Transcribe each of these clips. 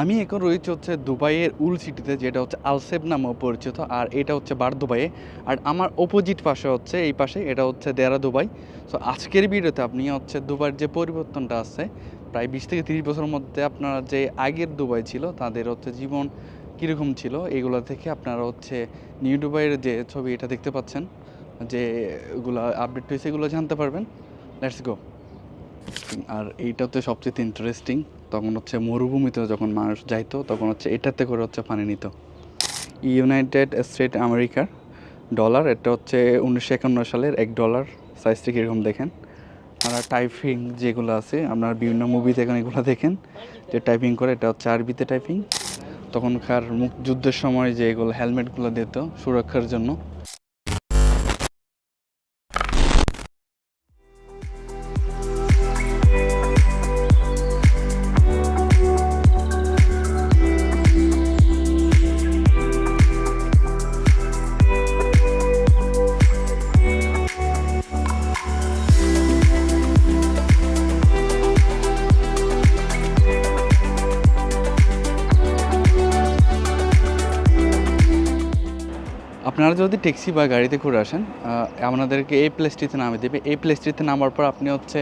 আমি এখন রয়েছে হচ্ছে দুবাইয়ের উল সিটিতে, যেটা হচ্ছে আলসেব নামেও পরিচিত, আর এটা হচ্ছে বার দুবাইয়ে। আর আমার অপোজিট পাশে হচ্ছে, এই পাশে, এটা হচ্ছে দেরা দুবাই। সো আজকের ভিডিওতে আপনি হচ্ছে দুবাইয়ের যে পরিবর্তনটা আছে, প্রায় বিশ থেকে তিরিশ বছরের মধ্যে আপনারা যে আগের দুবাই ছিল, তাদের হচ্ছে জীবন কীরকম ছিল, এগুলো থেকে আপনারা হচ্ছে নিউ দুবাইয়ের যে ছবি এটা দেখতে পাচ্ছেন, যে এগুলো আপডেট হয়েছে, এগুলো জানতে পারবেন। লেটস গো আর এইটা হচ্ছে সবচেয়ে ইন্টারেস্টিং তখন হচ্ছে মরুভূমিতে যখন মানুষ যাইতো, তখন হচ্ছে এটাতে করে হচ্ছে পানি নিত। ইউনাইটেড স্টেট আমেরিকার ডলার এটা হচ্ছে উনিশশো একান্ন সালের এক ডলার সাইজটা কীরকম দেখেন? আপনারা টাইপিং যেগুলো আছে, আপনার বিভিন্ন মুভিতে এখন এগুলো দেখেন। যে টাইপিং করে, এটা হচ্ছে আরবিতে টাইপিং তখনকার মুখ যুদ্ধের সময় যে এগুলো হেলমেটগুলো দিত সুরক্ষার জন্য। যদি ট্যাক্সি বা গাড়িতে ঘুরে আসেন আপনাদেরকে এই প্লেসটিতে নামে দেবে। এই প্লেসটিতে নামার পর আপনি হচ্ছে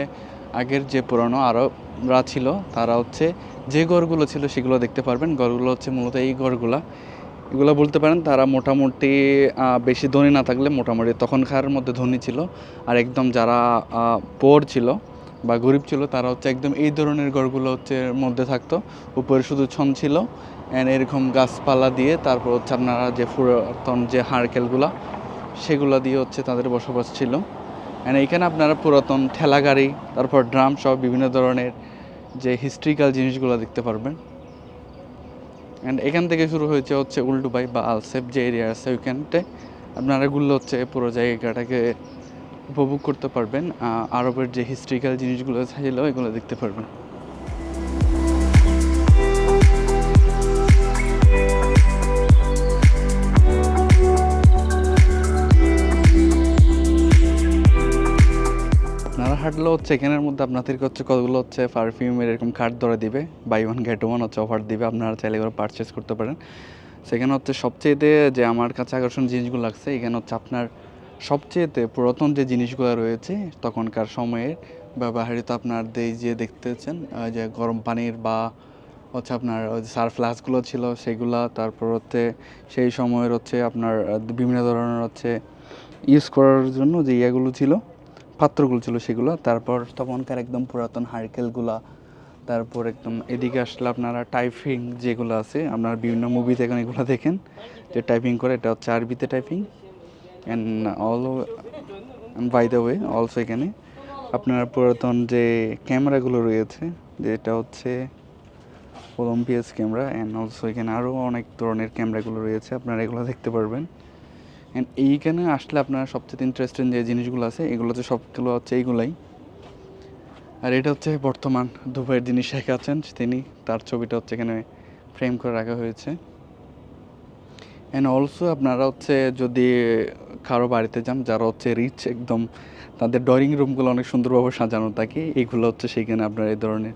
আগের যে পুরনো আরবরা ছিল, তারা হচ্ছে যে গড়গুলো ছিল সেগুলো দেখতে পারবেন। গড়গুলো হচ্ছে মূলত এই গড়গুলা এগুলো বলতে পারেন তারা মোটামুটি বেশি ধনী না থাকলে মোটামুটি তখনকার মধ্যে ধনী ছিল। আর একদম যারা পোর ছিল বা গরিব ছিল, তারা হচ্ছে একদম এই ধরনের ঘরগুলো হচ্ছে মধ্যে থাকতো। উপরে শুধু ছন ছিল। অ্যান্ড এরকম গাছপালা দিয়ে তারপর হচ্ছে আপনারা যে পুরাতন যে হাড়কেলগুলা সেগুলো দিয়ে হচ্ছে তাদের বসবাস ছিল। অ্যান্ড এইখানে আপনারা পুরাতন ঠেলা গাড়ি, তারপর ড্রাম সব বিভিন্ন ধরনের যে হিস্ট্রিক্যাল জিনিসগুলো দেখতে পারবেন। অ্যান্ড এখান থেকে শুরু হয়েছে হচ্ছে উল্টুবাই বা আলসেপ যে এরিয়া আছে ওইখানটায় আপনারা এগুলো হচ্ছে পুরো জায়গাটাকে উপভোগ করতে পারবেন আরবের যে হিস্ট্রিক্যাল জিনিসগুলো ছিল এগুলো দেখতে পারবেন। হাঁটলে হচ্ছে, এখানের মধ্যে আপনাদের হচ্ছে কতগুলো হচ্ছে পারফিউমের এরকম কার্ড ধরে দিবে বাই ওয়ান গেট ওয়ান হচ্ছে অফার দিবে, আপনারা চাইলে এগুলো পারচেস করতে পারেন। সেখানে হচ্ছে সবচেয়েতে যে আমার কাছে আকর্ষণ জিনিসগুলো লাগছে, এখানে হচ্ছে আপনার সবচেয়েতে পুরাতন যে জিনিসগুলো রয়েছে তখনকার সময়ের ব্যবহৃত আপনার যে দেখতেছেন যে গরম পানির বা হচ্ছে আপনার সার ফ্লাস্কগুলো ছিল সেগুলা, তারপর হচ্ছে সেই সময়ের হচ্ছে আপনার বিভিন্ন ধরনের হচ্ছে ইউজ করার জন্য যে ইয়েগুলো ছিল, পাত্রগুলো ছিল সেগুলো, তারপর তখনকার একদম পুরাতন হারকেলগুলা, তারপর একদম এদিকে আসলে আপনারা টাইপিং যেগুলো আছে, আপনার বিভিন্ন মুভিতে এখন এগুলো দেখেন, যে টাইপিং করে, এটা হচ্ছে আরবিতে typing and all by the way also এখানে আপনার পুরাতন যে ক্যামেরাগুলো রয়েছে, যেটা হচ্ছে ওলম্পিয়াস ক্যামেরা অ্যান্ড অলসো এখানে আরও অনেক ধরনের ক্যামেরাগুলো রয়েছে, আপনারা এগুলো দেখতে পারবেন। অ্যান্ড এইখানে আসলে আপনার সবচেয়ে ইন্টারেস্টিং যে জিনিসগুলো আছে, এগুলো হচ্ছে সবগুলো হচ্ছে এইগুলাই। আর এটা হচ্ছে বর্তমান দুবাইয়ের যিনি শেখ আছেন, তিনি তার ছবিটা হচ্ছে এখানে ফ্রেম করে রাখা হয়েছে। অ্যান্ড অলসো আপনারা হচ্ছে যদি কারও বাড়িতে যান, যারা হচ্ছে রিচ একদম তাদের ড্রয়িং রুমগুলো অনেক সুন্দরভাবে সাজানো থাকে। এইগুলো হচ্ছে সেইখানে আপনারা এই ধরনের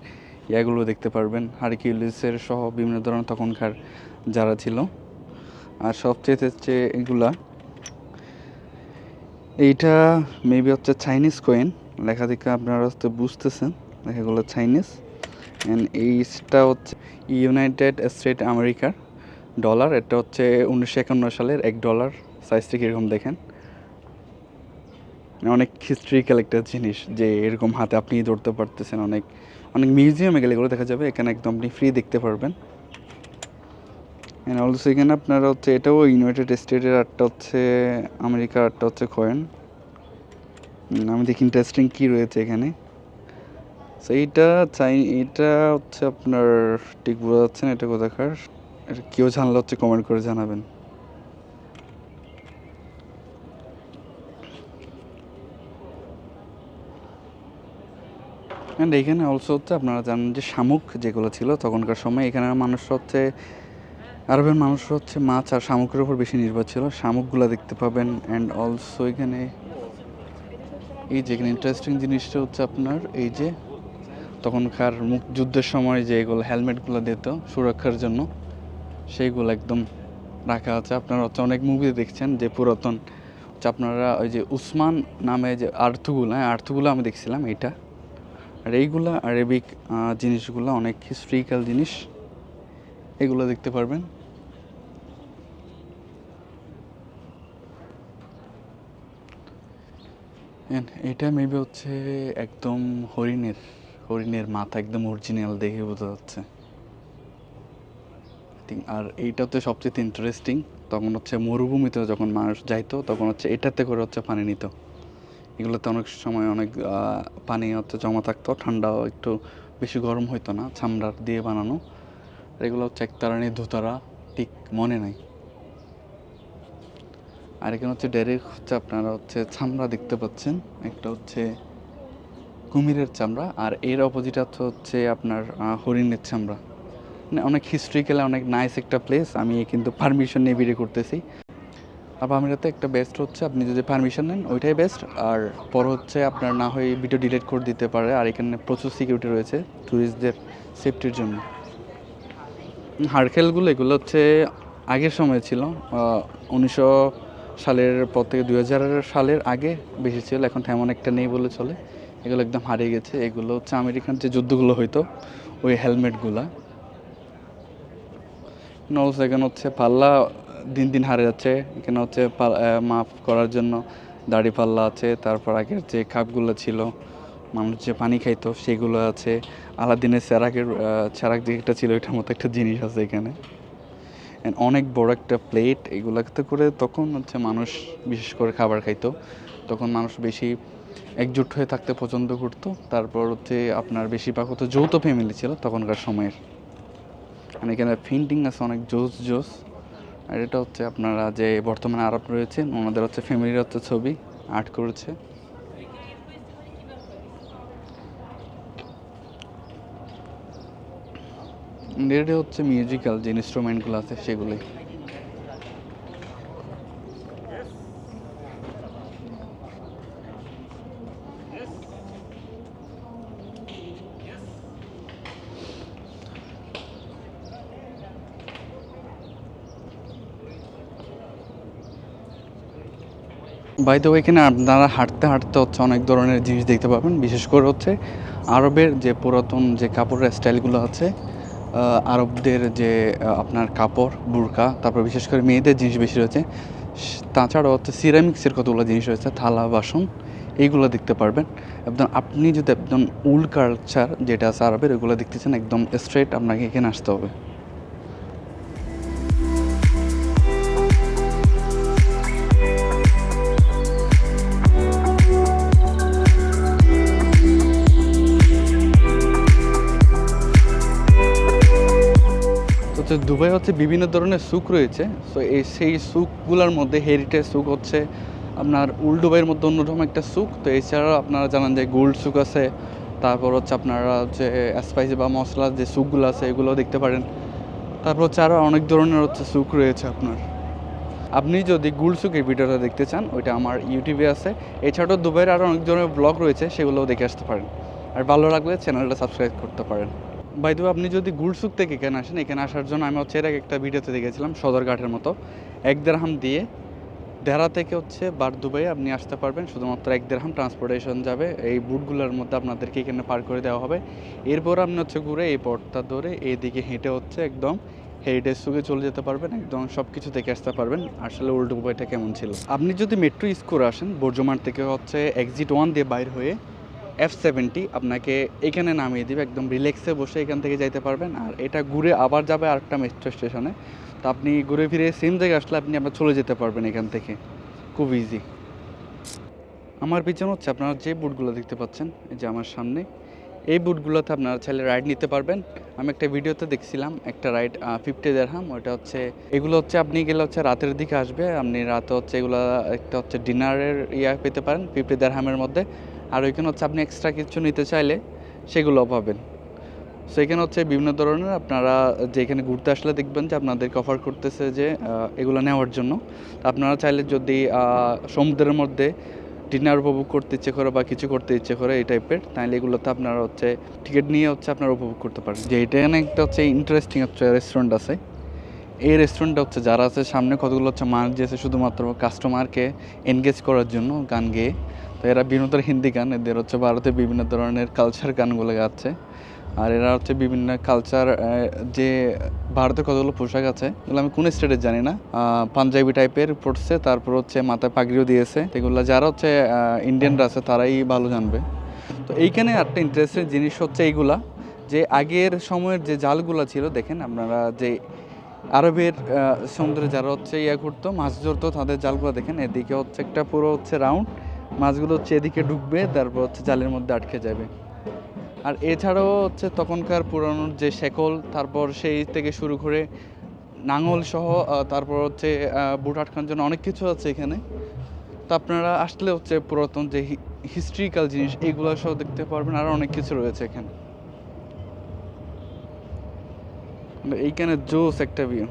ইয়াগুলো দেখতে পারবেন। হারকিউলিসের সহ বিভিন্ন ধরনের তখনকার যারা ছিল। আর সবচেয়ে হচ্ছে এগুলা, এইটা মেবি হচ্ছে চাইনিজ কয়েন লেখা দেখে আপনারা হচ্ছে বুঝতেছেন, লেখাগুলো চাইনিজ অ্যান্ড এইটা হচ্ছে ইউনাইটেড স্টেট আমেরিকার ডলার এটা হচ্ছে উনিশশো একান্ন সালের এক ডলার সাইজটা কীরকম দেখেন? অনেক হিস্ট্রিক্যাল একটা জিনিস যে এরকম হাতে আপনি ধরতে পারতেছেন, অনেক অনেক মিউজিয়ামে গেলে এগুলো দেখা যাবে, এখানে একদম আপনি ফ্রি দেখতে পারবেন। অ্যান্ড অলসো এখানে আপনারা হচ্ছে, এটাও ইউনাইটেড স্টেটের আরটা হচ্ছে আমেরিকার আরটা হচ্ছে কয়েন আমি দেখি ইন্টারেস্টিং কী রয়েছে এখানে। সো এইটা চাই এটা হচ্ছে আপনার, ঠিক বোঝা যাচ্ছে না এটা কোথাকার। এটা কেউ জানলে হচ্ছে কমেন্ট করে জানাবেন। অ্যান্ড এখানে অলসো হচ্ছে আপনারা জানেন যে শামুক যেগুলো ছিল তখনকার সময়, এখানে মানুষ হচ্ছে, আরবের মানুষ হচ্ছে মাছ আর শামুকের উপর বেশি নির্ভর ছিল। শামুকগুলো দেখতে পাবেন অ্যান্ড অলসো এখানে এই যে এখানে ইন্টারেস্টিং জিনিসটা হচ্ছে আপনার, এই যে তখনকার মুখ যুদ্ধের সময় যে এগুলো হেলমেটগুলো দিত সুরক্ষার জন্য, সেইগুলো একদম রাখা আছে। আপনারা হচ্ছে অনেক মুভি দেখছেন যে পুরাতন আপনারা ওই যে উসমান নামে যে আর্থগুলো হ্যাঁ আর্থগুলো আমি দেখছিলাম, এইটা। আর এইগুলা আরবিক জিনিসগুলো অনেক হিস্ট্রিক্যাল জিনিস। এগুলো দেখতে পারবেন। এটা মেবি হচ্ছে একদম হরিণের হরিণের মাথা একদম অরিজিনাল দেখে বোঝা যাচ্ছে। আর এইটাতে সবচেয়ে ইন্টারেস্টিং তখন হচ্ছে মরুভূমিতে যখন মানুষ যাইতো, তখন হচ্ছে এটাতে করে হচ্ছে পানি নিত। এগুলোতে অনেক সময় অনেক পানি হচ্ছে জমা থাকতো, ঠান্ডাও একটু বেশি গরম হইতো না, চামড়ার দিয়ে বানানো। এগুলো হচ্ছে একতারানি ধুতারা ঠিক মনে নাই। আর এখানে হচ্ছে ডাইরেক্ট হচ্ছে আপনারা হচ্ছে চামড়া দেখতে পাচ্ছেন, একটা হচ্ছে কুমিরের চামড়া, আর এর অপোজিট হচ্ছে আপনার হরিণের চামড়া। মানে অনেক হিস্ট্রিক্যাল অনেক নাইস একটা প্লেস আমি কিন্তু পারমিশন নিয়ে ভিডিও করতেছি। আমিরাতে একটা বেস্ট হচ্ছে, আপনি যদি পারমিশন নেন, ওইটাই বেস্ট আর পর হচ্ছে আপনার না হয় ভিডিও ডিলিট করে দিতে পারে, আর এখানে প্রচুর সিকিউরিটি রয়েছে ট্যুরিস্টদের সেফটির জন্য। হাড়খেলগুলো এগুলো হচ্ছে আগের সময় ছিল। উনিশশো সালের পর থেকে দু হাজার সালের আগে বেশি ছিল, এখন তেমন একটা নেই বলে চলে। এগুলো একদম হারিয়ে গেছে। এগুলো হচ্ছে আমেরিকান যে যুদ্ধগুলো হইতো, ওই হেলমেটগুলা নলস এখানে হচ্ছে পাল্লা দিন দিন হারে যাচ্ছে। এখানে হচ্ছে আহ, করার জন্য দাড়ি পাল্লা আছে তারপর আগের যে কাপগুলো ছিল মানুষ যে পানি খাইতো সেগুলো আছে। আলাদিনের সেরাকের সেরাক যে একটা ছিল ওইটার মতো একটা জিনিস আছে এখানে। অনেক বড় একটা প্লেট এগুলোতে করে তখন হচ্ছে মানুষ বিশেষ করে খাবার খাইতো। তখন মানুষ বেশি একজোট হয়ে থাকতে পছন্দ করতো। তারপর হচ্ছে আপনার বেশিরভাগ হতো যৌথ ফ্যামিলি ছিল তখনকার সময়ের। আর এখানে পেন্টিং আছে অনেক জোস জোস। আর এটা হচ্ছে আপনারা যে বর্তমানে আরব রয়েছেন, ওনাদের হচ্ছে ফ্যামিলির হচ্ছে ছবি, আর্ট করেছে। এটা হচ্ছে মিউজিক্যাল যে ইনস্ট্রুমেন্টগুলো আছে সেগুলোই। বাই এখানে আপনারা হাঁটতে হাঁটতে হচ্ছে অনেক ধরনের জিনিস দেখতে পাবেন। বিশেষ করে হচ্ছে আরবের যে পুরাতন যে কাপড়ের স্টাইলগুলো আছে আরবদের যে আপনার কাপড়, বুরকা, তারপর বিশেষ করে মেয়েদের জিনিস বেশি রয়েছে। তাছাড়াও হচ্ছে সিরামিক্সের কতগুলো জিনিস রয়েছে, থালা, বাসন, এইগুলো দেখতে পারবেন। একদম আপনি যদি একদম উল কালচার যেটা আছে আরবের, ওইগুলো দেখতেছেন, একদম স্ট্রেট আপনাকে এখানে আসতে হবে। তো দুবাই হচ্ছে বিভিন্ন ধরনের সুক রয়েছে। সো এই সেই সুকগুলোর মধ্যে হেরিটেজ সুক হচ্ছে আপনার উল দুবাইয়ের মধ্যে অন্যরকম একটা সুক তো এছাড়াও আপনারা জানেন যে গোল্ড সুক আছে, তারপর হচ্ছে আপনারা হচ্ছে স্পাইসি বা মশলার যে সুকগুলো আছে এগুলো দেখতে পারেন। তারপর হচ্ছে আরও অনেক ধরনের হচ্ছে সুক রয়েছে আপনার। আপনি যদি গুল সুকের ভিডিওটা দেখতে চান, ওইটা আমার ইউটিউবে আছে। এছাড়াও দুবাইয়ের আরও অনেক ধরনের ব্লগ রয়েছে, সেগুলোও দেখে আসতে পারেন। আর ভালো লাগলে চ্যানেলটা সাবস্ক্রাইব করতে পারেন। বাই দ্য আপনি যদি গুলসুক থেকে এখানে আসেন, এখানে আসার জন্য আমি হচ্ছে এর একটা ভিডিওতে দেখেছিলাম সদরঘাটের মতো। এক দেড়হাম দিয়ে দেহরা থেকে হচ্ছে বার দুবাই আপনি আসতে পারবেন, শুধুমাত্র এক দেড়হাম ট্রান্সপোর্টেশন যাবে। এই বুটগুলোর মধ্যে আপনাদেরকে এখানে পার করে দেওয়া হবে। এরপর আপনি হচ্ছে ঘুরে এই পথটা ধরে এইদিকে হেঁটে হচ্ছে একদম হেরিটেজ সুকে চলে যেতে পারবেন, একদম সব কিছু দেখে আসতে পারবেন। আসলে ওল্ড দুবাইটা কেমন ছিল? আপনি যদি মেট্রো ইউজ করে আসেন বর্জমান থেকে হচ্ছে এক্সিট ওয়ান দিয়ে বাইর হয়ে এফ সেভেন্টি আপনাকে এখানে নামিয়ে দিবে, একদম রিল্যাক্সে বসে এখান থেকে যাইতে পারবেন। আর এটা ঘুরে আবার যাবে আরেকটা মেট্রো স্টেশনে তো আপনি ঘুরে ফিরে সেম জায়গায় আসলে আপনি আবার চলে যেতে পারবেন এখান থেকে। খুব ইজি আমার পিছনে হচ্ছে আপনারা যে বুটগুলো দেখতে পাচ্ছেন, এই যে আমার সামনে, এই বুটগুলোতে আপনারা চাইলে রাইড নিতে পারবেন। আমি একটা ভিডিওতে দেখছিলাম, একটা রাইড ফিফটি দেড়হাম ওটা হচ্ছে, এগুলো হচ্ছে আপনি গেলে হচ্ছে রাতের দিকে আসবে। আপনি রাতে হচ্ছে এগুলো, একটা হচ্ছে ডিনারের ইয়া পেতে পারেন ফিফটি দেড়হামের মধ্যে। আর ওইখানে হচ্ছে আপনি এক্সট্রা কিছু নিতে চাইলে সেগুলো পাবেন। সেখানে হচ্ছে বিভিন্ন ধরনের আপনারা যেখানে ঘুরতে আসলে দেখবেন যে আপনাদেরকে অফার করতেছে যে এগুলো নেওয়ার জন্য। আপনারা চাইলে যদি সমুদ্রের মধ্যে ডিনার উপভোগ করতে ইচ্ছে করে বা কিছু করতে ইচ্ছে করে এই টাইপের তাহলে এগুলোতে আপনারা হচ্ছে টিকিট নিয়ে হচ্ছে আপনারা উপভোগ করতে পারেন। যে এটা এখানে একটা হচ্ছে ইন্টারেস্টিং হচ্ছে রেস্টুরেন্ট আছে। এই রেস্টুরেন্টটা হচ্ছে যারা আছে সামনে কতগুলো হচ্ছে মানুষ দিয়েছে, শুধুমাত্র কাস্টমারকে এনগেজ করার জন্য গান গেয়ে। তো এরা বিনোদন হিন্দি গান, এদের হচ্ছে ভারতে বিভিন্ন ধরনের কালচার গানগুলো গাচ্ছে। আর এরা হচ্ছে বিভিন্ন কালচার যে ভারতের কতগুলো পোশাক আছে, এগুলো আমি কোন স্টেটের জানি না। পাঞ্জাবি টাইপের পড়ছে তারপর হচ্ছে মাথায় পাগড়িও দিয়েছে। এগুলো যারা হচ্ছে ইন্ডিয়ানরা আছে, তারাই ভালো জানবে। তো এইখানে একটা ইন্টারেস্টের জিনিস হচ্ছে এইগুলা, যে আগের সময়ের যে জালগুলো ছিল, দেখেন আপনারা যে আরবের সমুদ্রে যারা হচ্ছে ইয়া করতো, মাছ ধরতো, তাদের জালগুলো দেখেন, এদিকে হচ্ছে একটা পুরো হচ্ছে রাউন্ড মাছগুলো হচ্ছে এদিকে ঢুকবে, তারপর হচ্ছে জালের মধ্যে আটকে যাবে। আর এছাড়াও হচ্ছে তখনকার পুরানো যে শেকল, তারপর সেই থেকে শুরু করে নাঙল সহ তারপর হচ্ছে বুট আটকানোর জন্য অনেক কিছু আছে এখানে। তো আপনারা আসলে হচ্ছে পুরাতন যে হিস্ট্রিক্যাল জিনিস, এগুলো সহ দেখতে পারবেন আরও অনেক কিছু রয়েছে এখানে। এইখানে জোস একটা ভিউ